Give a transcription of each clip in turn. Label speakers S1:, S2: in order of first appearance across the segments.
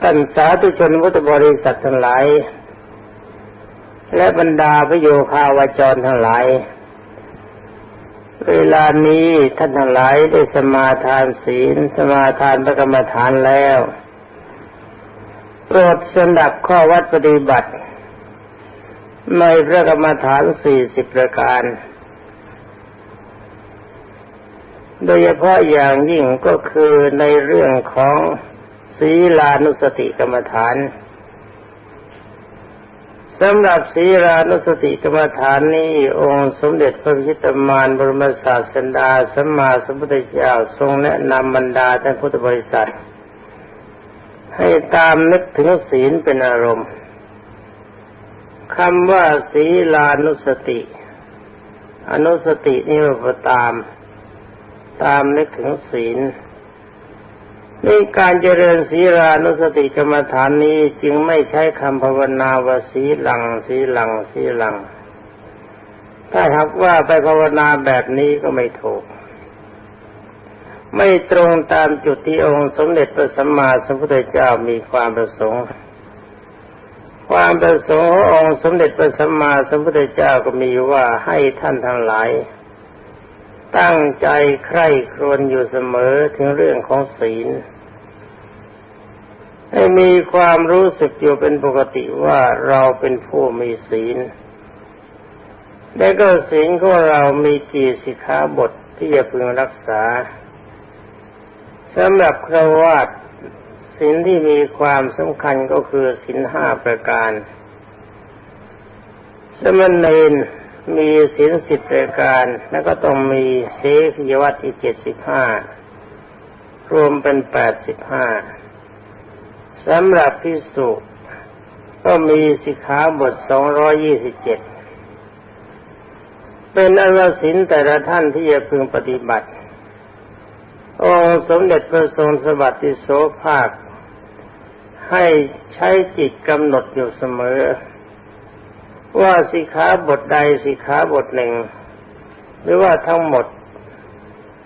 S1: ท่านสาธุชนพุทธบริษัททั้งหลาย และบรรดาพระโยคาวาจรทั้งหลาย เวลานี้ท่านทั้งหลายได้สมาทานศีล สมาทานพระกรรมฐานแล้วโปรดสนับข้อวัดปฏิบัติ ในพระกรรมฐานสี่สิบประการ โดยเฉพาะอย่างยิ่งก็คือในเรื่องของ ศีลานุสติกรรมฐานสำหรับศีลานุสติกรรมฐานนี้องค์สมเด็จพระพิชิตมารบรมศาสดาสัมมาสัมพุทธเจ้าทรงแนะนำบรรดาท่านพุทธบริษัท ให้ตามนึกถึงศีลเป็นอารมณ์คำว่าศีลานุสติ อนุสตินี่ว่าตาม ตามนึกถึงศีล นี่การเจริญศีรานุสติกรรมฐานนี้จึงไม่ใช้คำภาวนาว่าสีหลังสีหลังสีหลัง ถ้าหากว่าไปภาวนาแบบนี้ก็ไม่ถูก ไม่ตรงตามจุดที่องค์สมเด็จพระสัมมาสัมพุทธเจ้ามีความประสงค์ ความประสงค์ขององค์สมเด็จพระสัมมาสัมพุทธเจ้าก็มีว่าให้ท่านทั้งหลายตั้งใจใคร่ครวญอยู่เสมอถึงเรื่องของศีล ให้มีความรู้สึกอยู่เป็นปกติว่าเราเป็นผู้มีศีล และก็ศีลของเรามีกี่สิกขาบทที่จะพึงรักษาสำหรับครวาตศีลที่มีความสำคัญก็คือศีลห้าประการ สมณเณรมีศีลสิบรายการ แล้วก็ต้องมีเสพิยวัตอีกเจ็ดสิบห้ารวมเป็นแปดสิบห้า สำหรับพิสุก็มีสิกขาบทสองร้อยี่สิบเจ็ดเป็นอรสินแต่ละท่านที่จะพึงปฏิบัติ องสมเด็จพระทรงสวัสดิโสภาค ให้ใช้จิตกำหนดอยู่เสมอ ว่าสิขาบทใดสิขาบทหนึ่ง หรือว่าทั้งหมด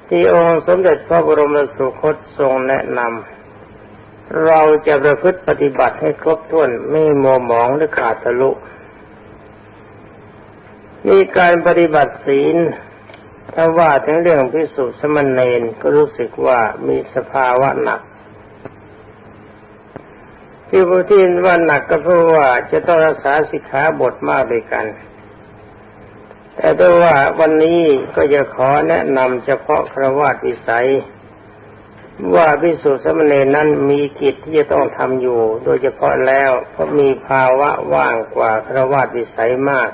S1: ที่องค์สมเด็จพระบรมสุคตทรงแนะนำ เราจะประพฤติปฏิบัติให้ครบถ้วนไม่มัวหมองหรือขาดทะลุมีการปฏิบัติศีลถ้าว่าถึงเรื่องพิสุสมณเณรก็รู้สึกว่ามีสภาวะหนัก ที่ผู้ที่ว่าหนักก็เพราะว่าจะต้องรักษาสิกขาบทมากด้วยกัน แต่ด้วยว่าวันนี้ก็จะขอแนะนำเฉพาะครวาสวิสัย ว่าพิสุสมณีนั้นมีกิจที่จะต้องทำอยู่ โดยเฉพาะแล้วเพราะมีภาวะว่างกว่าครวาสวิสัยมาก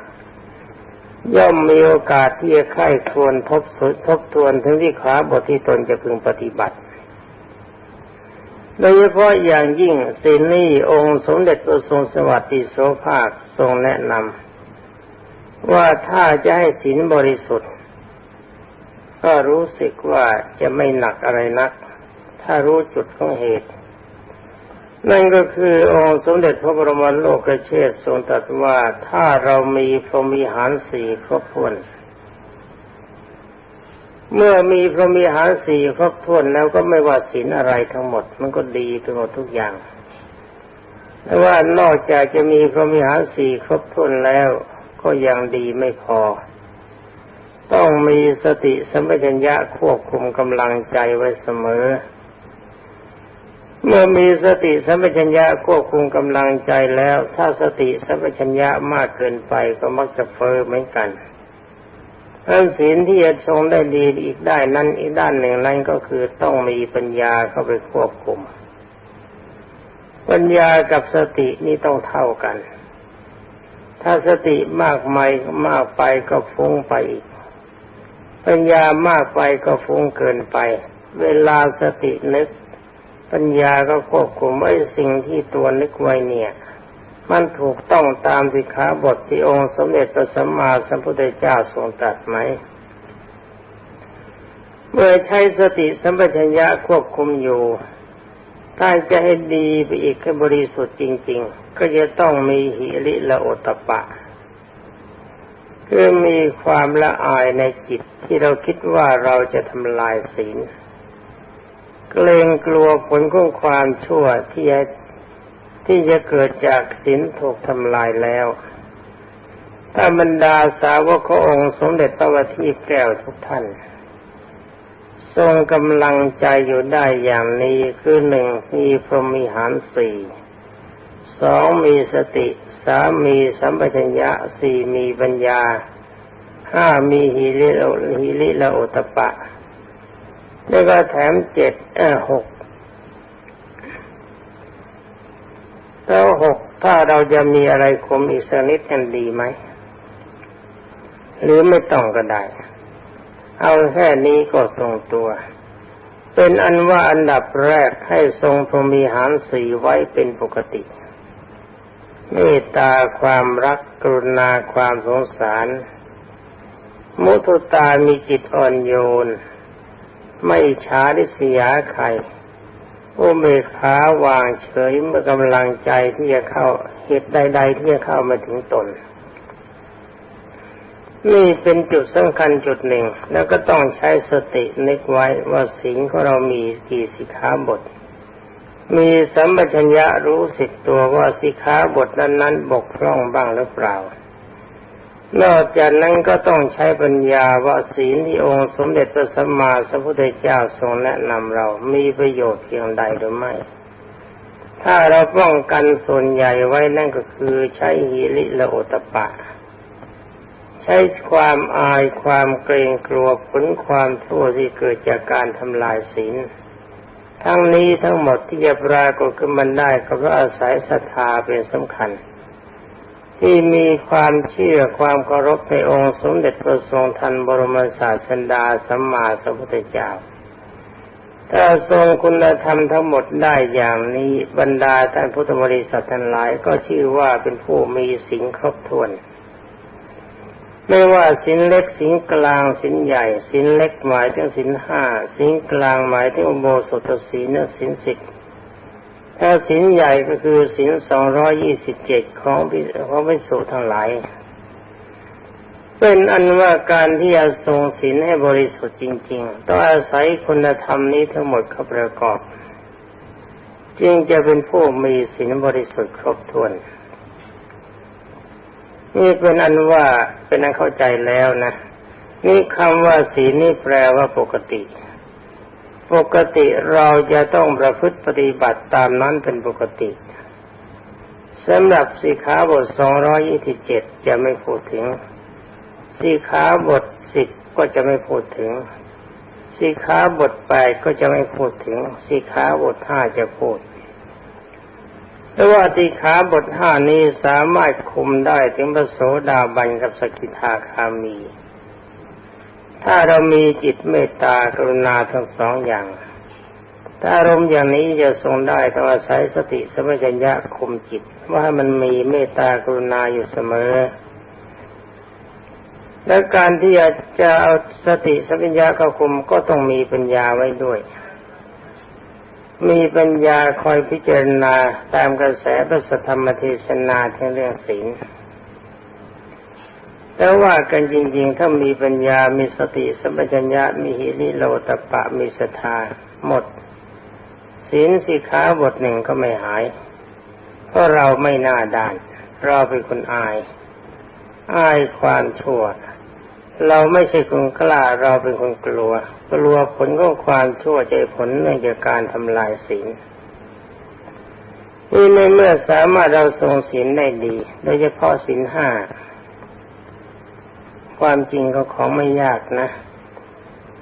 S1: ย่อมมีโอกาสที่จะไข้ควรทบทบทวนถึงที่ขาบทที่ตนจะพึงปฏิบัติ โดยเฉพาะอย่างยิ่งสินนี้องค์สมเด็จพระทรงสวัสดิโสภาคทรงแนะนำว่าถ้าจะให้ศีลบริสุทธิ์ ก็รู้สึกว่าจะไม่หนักอะไรนัก ถ้ารู้จุดของเหตุ นั่นก็คือองค์สมเด็จพระบรมโลกเชษทรงตรัสว่าถ้าเรามีพรหมีหารสี่ครบถ้วนเมื่อมีพรมีหารสี่ครบถ้วนแล้วก็ไม่ว่าศีลอะไรทั้งหมด มันก็ดีไปหมดทุกอย่างแต่ว่านอกจากจะมีพรมีหารสี่ครบถ้วนแล้ว ก็ยังดีไม่พอ ต้องมีสติสัมปชัญญะควบคุมกำลังใจไว้เสมอ เมื่อมีสติสัมปชัญญะควบคุมกำลังใจแล้ว ถ้าสติสัมปชัญญะมากเกินไปก็มักจะเฟ้อเหมือนกันอันศีลที่จะทรงได้ดีอีกได้นั้นอีกด้านหนึ่งนั้นก็คือต้องมีปัญญาเข้าไปควบคุม ปัญญากับสตินี่ต้องเท่ากัน ถ้าสติมากไม่มากไปก็ฟุ้งไปอีก ปัญญามากไปก็ฟุ้งเกินไป เวลาสตินึก ปัญญาก็ควบคุมไอ้สิ่งที่ตัวนึกไว้เนี่ย มันถูกต้องตามสิขาบทที่องค์สมเด็จพระสัมมาสัมพุทธเจ้าทรงตรัสไหม เมื่อใช้สติสัมปชัญญะควบคุมอยู่ถ้าจะให้ดีไปอีกให้บริสุทธิ์จริง ๆ ก็จะต้องมีหิริละโอตปะ คือมีความละอายในจิตที่เราคิดว่าเราจะทำลายศีล เกรงกลัวผลของความชั่วที่จะที่จะเกิดจากศีลถูกทำลายแล้ว ถ้าบรรดาสาวกขององค์สมเด็จพระวทีแก้วทุกท่าน ทรงกำลังใจอยู่ได้อย่างนี้คือหนึ่งมีพรหมิหารสี่สองมีสติสามมีสัมปชัญญะสี่มีปัญญาห้ามีฮิริโอฮิริละโอตปะ แล้วก็แถมเจ็ดเออหกแล้วหกถ้าเราจะมีอะไรคมอีกสักนิดกันดีไหม หรือไม่ต้องก็ได้ เอาแค่นี้ก็ตรงตัว เป็นอันว่าอันดับแรกให้ทรงพรมีหารสี่ไว้เป็นปกติเมตตาความรักกรุณาความสงสาร มุทุตามีจิตอ่อนโยน ไม่ช้าดิสยาใครอุเบกขาวางเฉยเมื่อกำลังใจที่จะเข้าเหตุใด ๆ ที่จะเข้ามาถึงตนนี่เป็นจุดสำคัญจุดหนึ่ง แล้วก็ต้องใช้สตินึกไว้ว่าสิ่งของเรามีกี่สิขาบท มีสัมปชัญญะรู้สึกตัวว่าสิขาบทนั้นๆ บกพร่องบ้างหรือเปล่า นอกจากนั้นก็ต้องใช้ปัญญาว่าศีลที่องค์สมเด็จพระสัมมาสัมพุทธเจ้าทรงแนะนำเรามีประโยชน์เพียงใดหรือไม่ ถ้าเราป้องกันส่วนใหญ่ไว้นั่นก็คือใช้หิริละโอตปะ ใช้ความอายความเกรงกลัวผลความทั่วที่เกิดจากการทำลายศีล ทั้งนี้ทั้งหมดที่จะปรากฏขึ้นมันได้ก็เพราะอาศัยศรัทธาเป็นสำคัญ ที่มีความเชื่อความเคารพในองค์สมเด็จพระทรงทันบรมศาสดาสัมมาสัมพุทธเจ้า ถ้าทรงคุณธรรมทั้งหมดได้อย่างนี้บรรดาท่านพุทธบริษัททั้งหลายก็ชื่อว่าเป็นผู้มีสิ่งครบถ้วน ไม่ว่าสินเล็กสินกลางสินใหญ่ สินเล็กหมายถึงสินห้าสินกลางหมายถึงโบสถศีลสินสิบ ถ้าสินใหญ่ก็คือสินสองร้อยยี่สิบเจ็ดของของพิสุทั้งหลาย เป็นอันว่าการที่จะทรงศีลให้บริสุทธิ์จริง ๆ ต้องอาศัยคุณธรรมนี้ทั้งหมดเข้าประกอบ จึงจะเป็นผู้มีศีลบริสุทธิ์ครบถ้วนนี่เป็นอันว่าเป็นอันเข้าใจแล้วนะ นี่คำว่าศีลนี่แปลว่าปกติ ปกติเราจะต้องประพฤติปฏิบัติตามนั้นเป็นปกติสำหรับสีขาบทสองร้อยี่สิบเจ็ดจะไม่พูดถึงสีขาบทสิบก็จะไม่พูดถึงสีขาบทแปดก็จะไม่พูดถึงสีขาบทห้าจะพูดแต่ว่าติขาบทห้านี้สามารถคุมได้ถึงพระโสดาบันกับสกิทาคามี ถ้าเรามีจิตเมตตากรุณาทั้งสองอย่าง ถ้าอารมณ์อย่างนี้จะทรงได้ต้องอาศัยสติสมัญญะคุมจิต ว่ามันมีเมตตากรุณาอยู่เสมอ และการที่จะเอาสติสัมปชัญญะเข้าคุมก็ต้องมีปัญญาไว้ด้วย มีปัญญาคอยพิจารณาตามกระแสพระธรรมเทศนาทั้งเรื่องศีล แต่ว่ากันจริงๆ ถ้ามีปัญญา มีสติสัมปชัญญะ มีหิริโลตปะ มีศรัทธาหมดศีลสิขาบทหนึ่งก็ไม่หาย เพราะเราไม่น่าด้าน เราเป็นคนอาย อายความชั่ว เราไม่ใช่คนกล้า เราเป็นคนกลัว กลัวผลของความชั่วใจผลเนื่องจากการทำลายศีลนี่ในเมื่อสามารถเราทรงศีลได้ดี โดยเฉพาะศีลห้า ความจริงก็ของไม่ยากนะ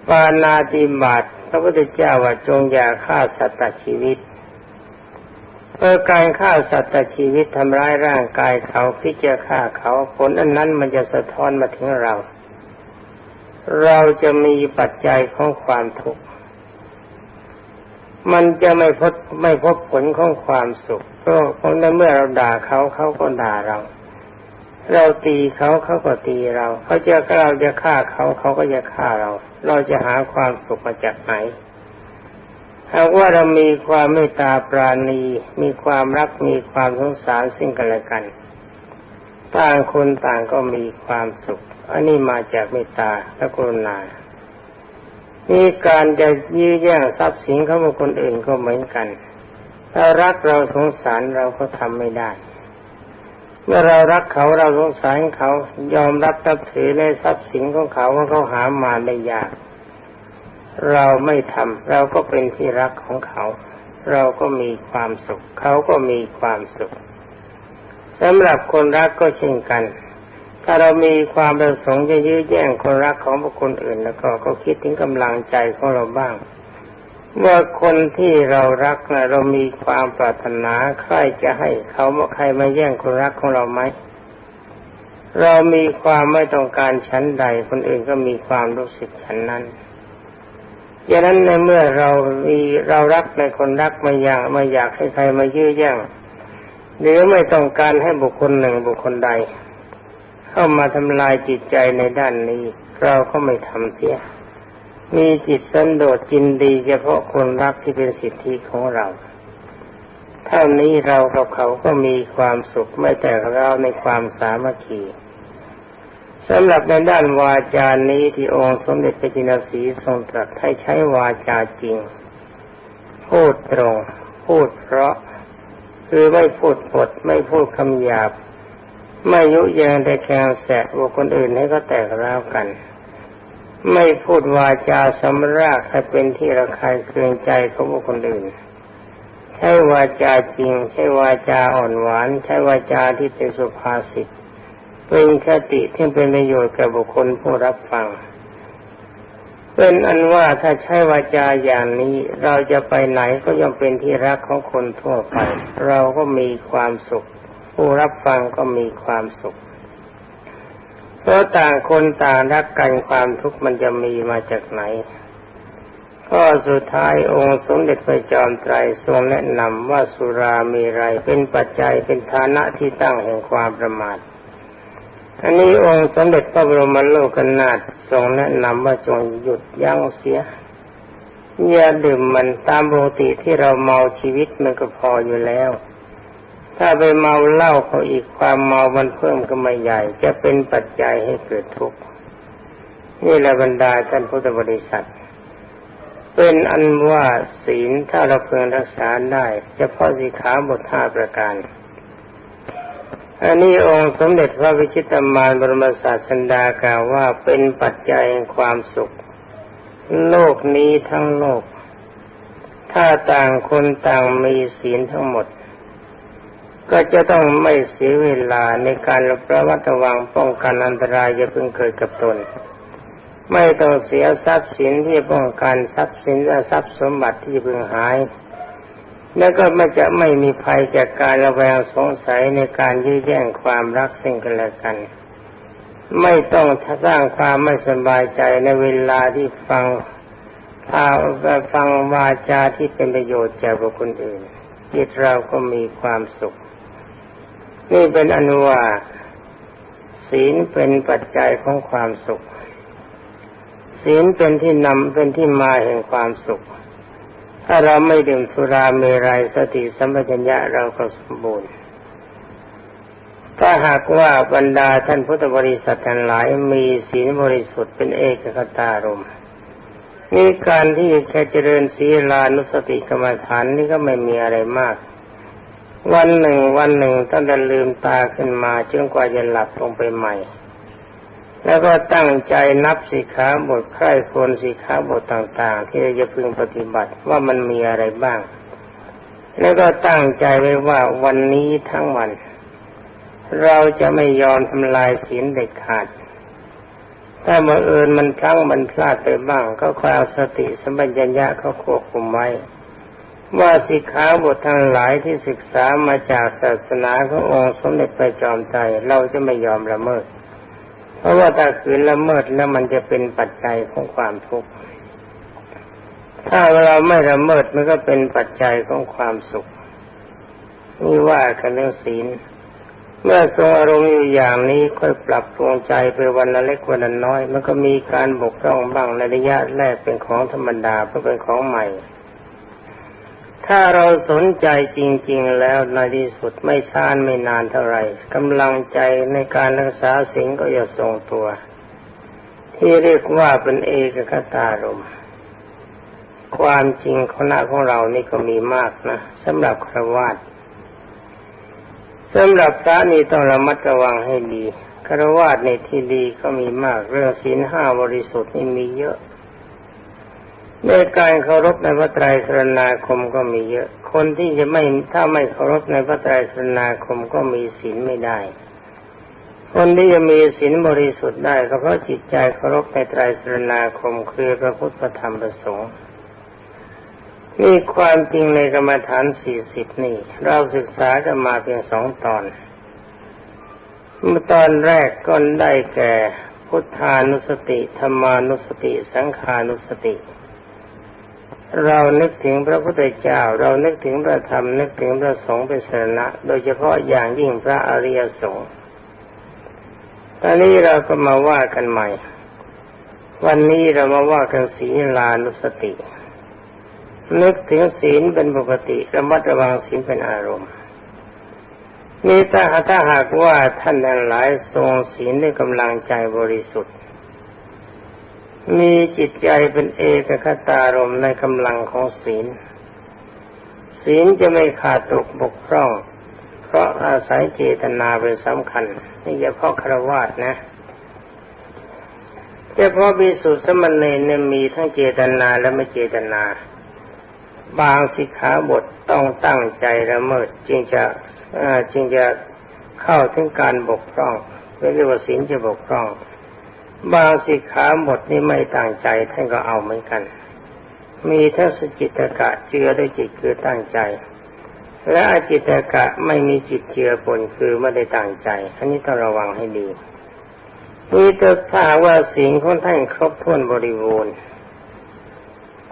S1: ปานาติบาตพระพุทธเจ้าว่าจงอย่าฆ่าสัตว์ชีวิตเมื่อการฆ่าสัตว์ชีวิตทำร้ายร่างกายเขาพิจารฆ่าเขาผลอันนั้นมันจะสะท้อนมาถึงเรา เราจะมีปัจจัยของความทุกข์มันจะไม่พบไม่พบผลของความสุขเพราะเพราะในเมื่อเราด่าเขาเขาก็ด่าเรา เราตีเขาเขาก็ตีเรา เขาจะเราจะฆ่าเขาเขาก็จะฆ่าเรา เราจะหาความสุขมาจากไหนหากว่าเรามีความเมตตาปราณี มีความรักมีความสงสารซึ่งกันและกัน ต่างคนต่างก็มีความสุข อันนี้มาจากเมตตาและกรุณานี่การจะยื้อแย่งทรัพย์สินของบุคคลอื่นก็เหมือนกัน ถ้ารักเราสงสารเราก็ทำไม่ได้ เมื่อเรารักเขาเราสงสารเขายอมรับนับถือในทรัพย์สินของเขาว่าเขาหามาได้ยาก เราไม่ทำเราก็เป็นที่รักของเขา เราก็มีความสุข เขาก็มีความสุขสำหรับคนรักก็เช่นกัน ถ้าเรามีความประสงค์จะยื้อแย่งคนรักของบุคคลอื่น แล้วก็ก็คิดถึงกำลังใจของเราบ้าง ว่าคนที่เรารักนะเรามีความปรารถนาใครจะให้เขาใครมาแย่งคนรักของเราไหมเรามีความไม่ต้องการชั้นใด คนอื่นก็มีความรู้สึกฉันนั้นดังนั้นในเมื่อเรามีเรารักในคนรักไม่อยากไม่อยากให้ใครมายื้อแย่งหรือไม่ต้องการให้บุคคลหนึ่งบุคคลใด เข้ามาทำลายจิตใจในด้านนี้ เราก็ไม่ทำเสีย มีจิตสันโดษจินดีเฉพาะคนรักที่เป็นสิทธิของเรา เท่านี้เรากับเขาก็มีความสุขไม่แต่เราในความสามัคคีสำหรับในด้านวาจานี้ที่องค์สมเด็จพระจินสีทรงตรัสให้ใช้วาจาจริง พูดตรง พูดเพราะ คือไม่พูดปดไม่พูดคำหยาบ ไม่ยุยงแต่แคงแสะบุคคลอื่นให้ก็แตกร้าวกัน ไม่พูดวาจาสำรากให้เป็นที่ระคายเคืองใจของบุคคลอื่น ใช้วาจาจริง ใช้วาจาอ่อนหวาน ใช้วาจาที่เป็นสุภาษิตเป็นคติที่เป็นประโยชน์แก่บุคคลผู้รับฟัง เป็นอันว่าถ้าใช้วาจาอย่างนี้ เราจะไปไหนก็ย่อมเป็นที่รักของคนทั่วไป เราก็มีความสุข ผู้รับฟังก็มีความสุข เพราะต่างคนต่างรักกันความทุกข์มันจะมีมาจากไหนก็สุดท้ายองค์สมเด็จพระจอมไตรทรงแนะนำว่าสุรามีไรเป็นปัจจัยเป็นฐานะที่ตั้งแห่งความประมาท อันนี้องค์สมเด็จพระบรมโลกนาถทรงแนะนำว่าจงหยุดยั้งเสียอย่าดื่มมันตามปกติที่เราเมาชีวิตมันก็พออยู่แล้ว ถ้าไปเมาเหล้าเขาอีกความเมามันเพิ่มก็ไม่ใหญ่ จะเป็นปัจจัยให้เกิดทุกข์นี่แหละบรรดาท่านพุทธบริษัท เป็นอันว่าศีลถ้าเราเพึงรักษาได้เฉพาะสีขาบทห้าประการ อันนี้องค์สมเด็จพระวิชิตามานบรมศาสดากล่าวว่าเป็นปัจจัยแห่งความสุข โลกนี้ทั้งโลก ถ้าต่างคนต่างมีศีลทั้งหมด ก็จะต้องไม่เสียเวลาในการระมัดระวังป้องกันอันตรายจะเพิ่งเกิดกับตน ไม่ต้องเสียทรัพย์สินที่ป้องกันทรัพย์สินและทรัพย์สมบัติที่เพิ่งหาย แล้วก็ไม่จะไม่มีภัยจากการระแวงสงสัยในการยื้อแย่งความรักซึ่งกันและกัน ไม่ต้องสร้างความไม่สบายใจในเวลาที่ฟังพาฟังวาจาที่เป็นประโยชน์แก่บุคคลอื่นจิตเราก็มีความสุข นี่เป็นอนุวาศีลเป็นปัจจัยของความสุข ศีลเป็นที่นำเป็นที่มาแห่งความสุข ถ้าเราไม่ดื่มสุราเมรัยสติสัมปชัญญะเราก็สมบูรณ์ถ้าหากว่าบรรดาท่านพุทธบริษัททั้งหลายมีศีลบริสุทธิ์เป็นเอกคตารมนี่การที่แค่เจริญศีลานุสติกรรมฐานนี่ก็ไม่มีอะไรมาก วันหนึ่งวันหนึ่งตั้งแต่ลืมตาขึ้นมาจนกว่าจะหลับลงไปใหม่ แล้วก็ตั้งใจนับสิขาบทใคร่ควรสิขาบทต่าง ๆ ที่จะพึงปฏิบัติว่ามันมีอะไรบ้าง แล้วก็ตั้งใจไว้ว่าวันนี้ทั้งวัน เราจะไม่ยอมทำลายศีลเด็ดขาด ถ้าเมื่อเอิญมันพลั้งมันพลาดไปบ้าง ก็คอยเอาสติสัมปชัญญะเขาควบคุมไว้ ว่าสิขาบททั้งหลายที่ศึกษามาจากศาสนาขององค์สมเด็จพระจอมไตรเราจะไม่ยอมละเมิด เพราะว่าถ้าขืนละเมิดแล้วมันจะเป็นปัจจัยของความทุกข์ถ้าเราไม่ละเมิดมันก็เป็นปัจจัยของความสุขนี่ว่ากันเรื่องศีล เมื่อทรงอารมณ์อยู่อย่างนี้ค่อยปรับปรุงใจไปวันละเล็กวันละน้อย มันก็มีการบกพร่องบ้างในระยะแรกเป็นของธรรมดาเพราะเป็นของใหม่ ถ้าเราสนใจจริง ๆ แล้วในที่สุดไม่ช้านไม่นานเท่าไหร่กำลังใจในการรักษาสิ่งก็จะทรงตัว ที่เรียกว่าเป็นเอกคตารมความจริงคณะของเรานี่ก็มีมากนะสำหรับครวาตสำหรับพระนี่ต้องระมัดระวังให้ดีครวาสในที่ดีก็มีมาก เรื่องศีลห้าบริสุทธิ์นี่มีเยอะ ในการเคารพในพระไตรสรณาคมก็มีเยอะ คนที่จะไม่ถ้าไม่เคารพในพระไตรสรณาคมก็มีศีลไม่ได้ คนที่จะมีศีลบริสุทธิ์ได้ก็เพราะจิตใจเคารพในไตรสรณาคมคือพระพุทธธรรมประสงค์นี่ความจริงในกรรมฐานสี่สิบนี่ เราศึกษากันมาเพียงสองตอนเมื่อตอนแรกก็ได้แก่พุทธานุสติธรรมานุสติ สังขานุสติ เรานึกถึงพระพุทธเจ้า เรานึกถึงพระธรรมนึกถึงพระสงฆ์เป็นสระโดยเฉพาะอย่างยิ่งพระอริยสงฆ์ตอนนี้เราก็มาว่ากันใหม่ วันนี้เรามาว่ากันศีลานุสติ นึกถึงศีลเป็นปกติระมัดระวังศีลเป็นอารมณ์นี่ถ้าถ้าหากว่าท่านทั้งหลายทรงศีลด้วยกำลังใจบริสุทธิ์ มีจิตใจเป็นเอกคตารมในกำลังของศีล ศีลจะไม่ขาดตกบกพร่อง เพราะอาศัยเจตนาเป็นสำคัญนี่เฉพาะครวาสนะเฉพาะบิสุทธิสมณีเนี่ยมีทั้งเจตนาและไม่เจตนา บางสิกขาบทต้องตั้งใจละเมิดจึงจะจึงจะเข้าถึงการบกพร่องเรียกว่าศีลจะบกพร่อง บางสิกขาบทนี่ไม่ตั้งใจท่านก็เอาเหมือนกัน มีทั้งสจิตกะเจือด้วยจิตคือตั้งใจ และอจิตกะไม่มีจิตเจือปนคือไม่ได้ตั้งใจ อันนี้ต้องระวังให้ดีนี่ถ้าว่าสิ่งของท่านครบถ้วนบริบูรณ์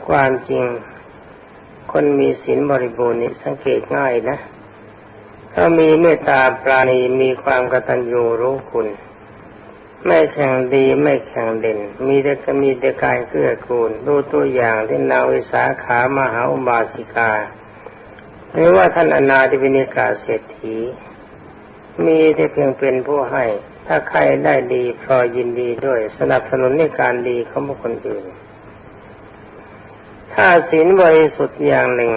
S1: ความจริง คนมีศีลบริบูรณ์นี่สังเกตง่ายนะ ถ้ามีเมตตาปราณีมีความกตัญญูรู้คุณ ไม่แข่งดีไม่แข่งเด่น มีแต่ก็มีแต่การเกื้อกูลดูตัวอย่างที่นาวิสาขามหาอุบาสิกาหรือว่าท่านอนาธิวินิกาเศรษฐี มีแต่เพียงเป็นผู้ให้ ถ้าใครได้ดีพอยินดีด้วย สนับสนุนในการดีของบุคคลอื่น ถ้าศีลบริสุทธิ์อย่างหนึ่ง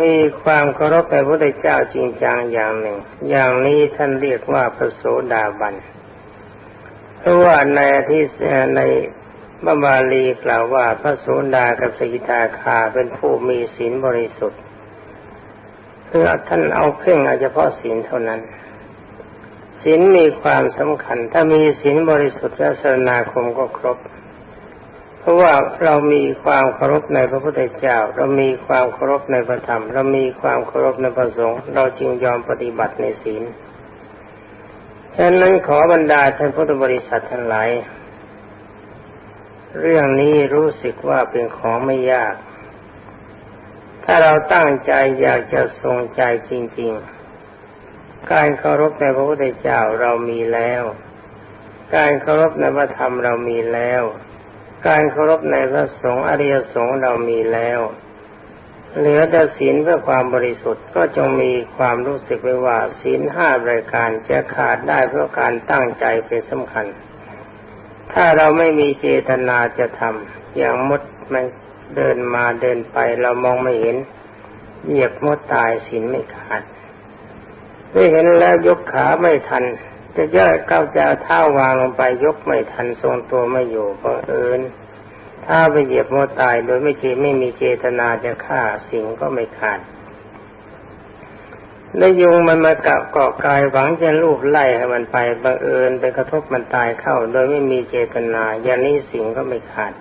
S1: มีความเคารพในพระพุทธเจ้าจริงจังอย่างหนึ่ง อย่างนี้ท่านเรียกว่าพระโสดาบัน ราะว่าในที่ในบาบาลีกล่าวว่าพระโสดากับสกิทาคาเป็นผู้มีศีลบริสุทธิ์คือท่านเอาเพ่งเฉพาะศีลเท่านั้นศีลมีความสำคัญ ถ้ามีศีลบริสุทธิ์และสนาคมก็ครบ เพราะว่าเรามีความเคารพในพระพุทธเจ้า เรามีความเคารพในพระธรรม เรามีความเคารพในพระสงฆ์เราจึงยอมปฏิบัติในศีล ฉะนั้นขอบรรดาท่านพุทธบริษัททั้งหลาย เรื่องนี้รู้สึกว่าเป็นของไม่ยาก ถ้าเราตั้งใจอยากจะทรงใจจริง ๆ การเคารพในพระพุทธเจ้าเรามีแล้ว การเคารพในพระธรรมเรามีแล้ว การเคารพในพระสงฆ์อริยสงฆ์เรามีแล้ว เหลือแต่ศีลเพื่อความบริสุทธิ์ก็จงมีความรู้สึกไว้ว่าศีลห้ารายการจะขาดได้เพราะการตั้งใจเป็นสำคัญ ถ้าเราไม่มีเจตนาจะทำอย่างมดมันเดินมาเดินไปเรามองไม่เห็น เหยียบมดตายศีลไม่ขาดได้เห็นแล้วยกขาไม่ทัน จะเยอะก้าวจะเท้าวางลงไปยกไม่ทันทรงตัวไม่อยู่เพราะเอิญ ถ้าไปเหยียบมตายโดยไม่เจไม่มีเจตนาจะฆ่าสิ่งก็ไม่ขาดแล้วยุงมันมาเกาะเกาะกายหวังจะลูบไล่ให้มันไปบังเอิญไปกระทบมันตายเข้า โดยไม่มีเจตนาอย่างนี้สิ่งก็ไม่ขาด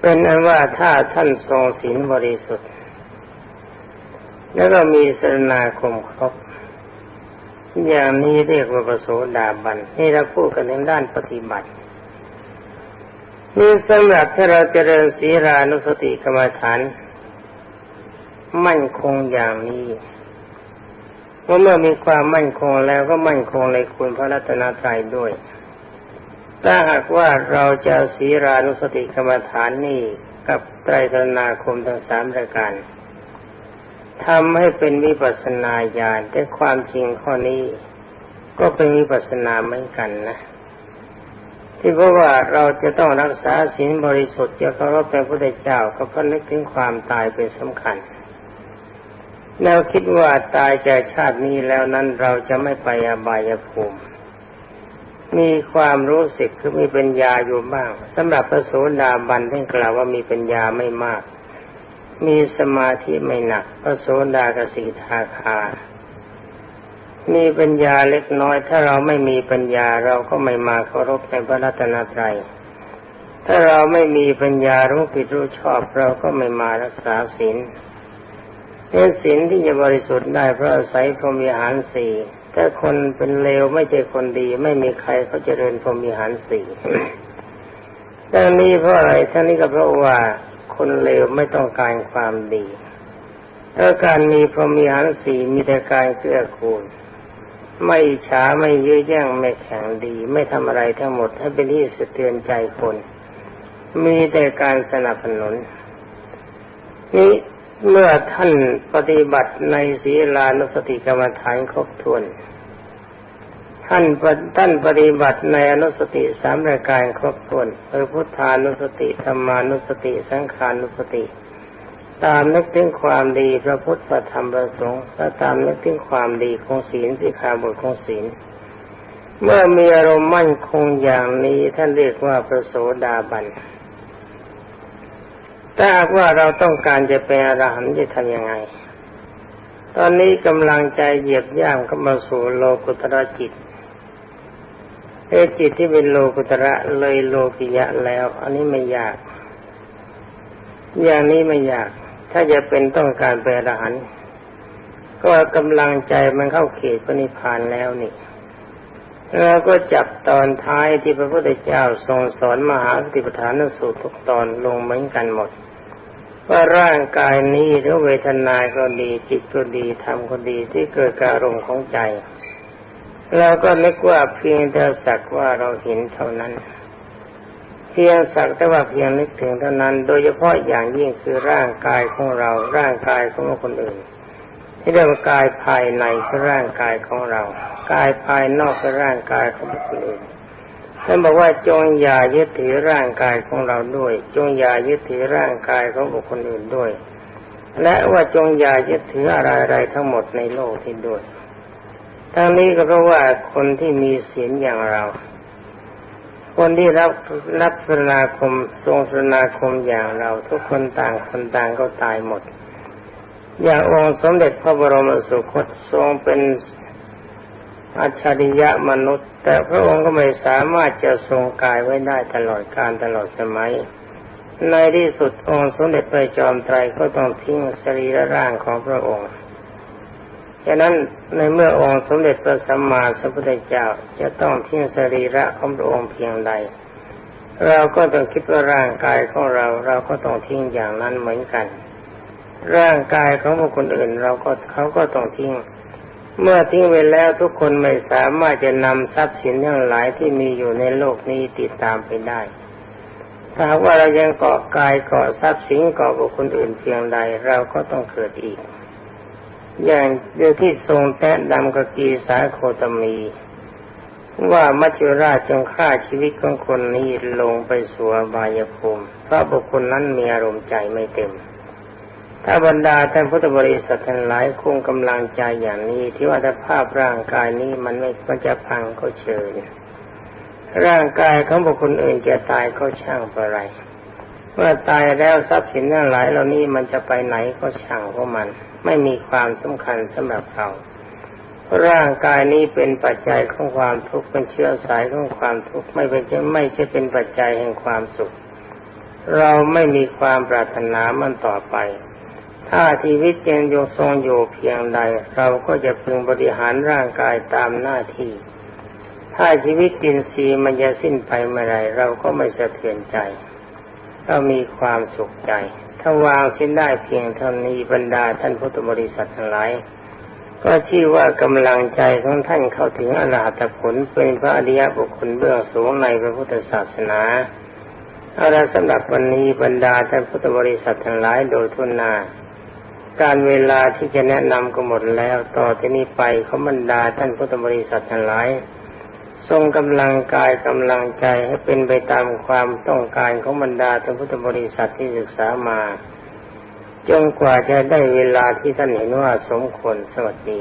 S1: เป็นอันว่าถ้าท่านทรงศีลบริสุทธิ์ แล้วก็มีสนาคมครบอย่างนี้เรียกว่าประโสดาบันนี่เราพูดกันในด้านปฏิบัติ นี่สำหรับถ้าเราจเจริญศีรานุสติกรรมฐาน มั่นคงอย่างนี้เมื่อมีความมั่นคงแล้วก็มั่นคงในคุณพระรัตนตรัยด้วย ถ้าหากว่าเราจะศีรานุสติกรรมฐานนี่กับไตรสนาคมทั้งสามรายการทำให้เป็นวิปัสนาญาณแต่ความจริงข้อนี้ ก็เป็นวิปัสนาเหมือนกันนะ ที่เพราะว่าเราจะต้องรักษาศีลบริสุทธิ์จะเคารพพระพุทธเจ้าก็เพราะนึกถึงความตายเป็นสำคัญ แล้วคิดว่าตายจากชาตินี้แล้วนั้นเราจะไม่ไปอบายภูมิ มีความรู้สึกคือมีปัญญาอยู่บ้างสำหรับพระโสดาบันท่านกล่าวว่ามีปัญญาไม่มาก มีสมาธิไม่หนักพระโสดากสิทาคา มีปัญญาเล็กน้อย ถ้าเราไม่มีปัญญาเราก็ไม่มาเคารพในพระรัตนตรัยถ้าเราไม่มีปัญญารู้ผิดรู้ชอบเราก็ไม่มารักษาศีลเป็นศีลที่จะบริสุทธิ์ได้เพราะอาศัยพรหมีหารสี่ถ้าคนเป็นเลวไม่ใช่คนดี ไม่มีใครเขาจเจริญพรหมีหารสี่ดังนี้เพราะอะไรท่านนี้ก็เพราะว่าคนเลวไม่ต้องการความดีแล้วการมีพรหมีหารสี่มีแต่การเกื้อกูล ไม่ช้าไม่เยื้อแย่งไม่แข็งดี ไม่ทำอะไรทั้งหมดให้เป็นที่สะเทือนใจคน มีแต่การสนับสนุน นี้เมื่อท่านปฏิบัติในศีลานุสติกรรมฐานครบถ้วน ท่านท่านปฏิบัติในอนุสติสามรายการครบถ้วนคือพุทธานุสติธรรมานุสติ สังขานุสติ ตามนึกถึงความดีพระพุทธธรรมประสงค์และตามนึกถึงความดีของศีลสิขาบทของศีล เมื่อมีอารมณ์มั่นคงอย่างนี้ท่านเรียกว่าประโสดาบันถ้าหากว่าเราต้องการจะเป็นอรหันต์จะทำยังไง ตอนนี้กำลังใจเหยียบย่างก็มาสู่โลกุตระจิตเอจิตที่เป็นโลกุตระเลยโลกิยะแล้ว อันนี้ไม่ยาก อย่างนี้ไม่ยาก ถ้าจะเป็นต้องการเป็นอรหันต์ก็กำลังใจมันเข้าเขตพระนิพพานแล้วนี่แล้วก็จับตอนท้ายที่พระพุทธเจ้าทรงสอนมหาสติปัฏฐานสูตรทุกตอนลงเหมือนกันหมด ว่าร่างกายนี้หรือเวทนาก็ดีจิตก็ดีธรรมก็ดีที่เกิดการอารมณ์ของใจเราก็นึกว่าเพียงแต่สักว่าเราเห็นเท่านั้น พียงสักแต่ว่าเพียงนึกถึงเท่านั้น โดยเฉพาะอย่างยิ่งคือร่างกายของเรา ร่างกายของคนอื่น ที่เรียกว่ากายภายในคือร่างกายของเรา กายภายนอกคือร่างกายของคนอื่นท่านบอกว่าจงอย่ายึดถือร่างกายของเราด้วย จงอย่ายึดถือร่างกายของบุคคลอื่นด้วย และว่าจงอย่ายึดถืออะไรๆทั้งหมดในโลกที่ด้วยทั้งนี้ก็เพราะว่าคนที่มีศีลอย่างเรา คนที่รับรับสนาคม ทรงสนาคมอย่างเรา ทุกคนต่างคนต่างก็ตายหมด อย่างองค์สมเด็จพระบรมสุคตทรงเป็นอัจฉริยะมนุษย์ แต่พระองค์ก็ไม่สามารถจะทรงกายไว้ได้ตลอดการตลอดสมัย ในที่สุดองค์สมเด็จพระจอมไตรก็ต้องทิ้งสรีระร่างของพระองค์ ฉะนั้นในเมื่อองค์สมเด็จพระสัมมาสัมพุทธเจ้าจะต้องทิ้งสรีระของพระองค์เพียงใด เราก็ต้องคิดว่าร่างกายของเราเราก็ต้องทิ้งอย่างนั้นเหมือนกัน ร่างกายของบุคคลอื่น เราก็เขาก็ต้องทิ้ง เมื่อทิ้งไปแล้วทุกคนไม่สามารถจะนำทรัพย์สินทั้งหลายที่มีอยู่ในโลกนี้ติดตามไปได้ถ้าว่าเรายังเกาะกายเกาะทรัพย์สินเกาะบุคคลอื่นเพียงใด เราก็ต้องเกิดอีก อย่างเดียวที่ทรงแตะดำกกีสาโคตมี ว่ามัจจุราชจงฆ่าชีวิตของคนนี้ลงไปสู่บายภูมิเพราะบุคคลนั้นมีอารมณ์ใจไม่เต็ม ถ้าบรรดาท่านพุทธบริษัททั้งหลายคงกำลังใจอย่างนี้ที่ว่าถ้าภาพร่างกายนี้มันไม่มันจะพังก็เชิญร่างกายของบุคคลอื่นจะตายก็ช่างอะไร เมื่อตายแล้วทรัพย์สินทั้งหลายเหล่านี้มันจะไปไหนก็ช่างของมัน ไม่มีความสำคัญสำหรับเรา ร่างกายนี้เป็นปัจจัยของความทุกข์เป็นเชื้อสายของความทุกข์ไม่เป็นไม่ใช่เป็นปัจจัยแห่งความสุข เราไม่มีความปรารถนามันต่อไป ถ้าชีวิตยังยงทรงอยู่เพียงใด เราก็จะพึงบริหารร่างกายตามหน้าที่ ถ้าชีวิตดินซีมันจะสิ้นไปเมื่อไรเราก็ไม่สะเทือนใจ เรามีความสุขใจ ถ้าวางสิ้นได้เพียงเท่านี้บรรดาท่านพุทธบริษัททั้งหลายก็ชื่อว่ากำลังใจของท่านเข้าถึงอรหัตผลเป็นพระอริยบุคคลเบื้องสูงในพระพุทธศาสนาอะไรสำหรับวันนี้บรรดาท่านพุทธบริษัททั้งหลายโดยทุนนาการเวลาที่จะแนะนำก็หมดแล้ว ต่อที่นี้ไปเขาบรรดาท่านพุทธบริษัททั้งหลาย ทรงกำลังกายกำลังใจให้เป็นไปตามความต้องการของบรรดาท่านพุทธบริษัทที่ศึกษามาจนกว่าจะได้เวลาที่ท่านเห็นว่าสมควรสวัสดี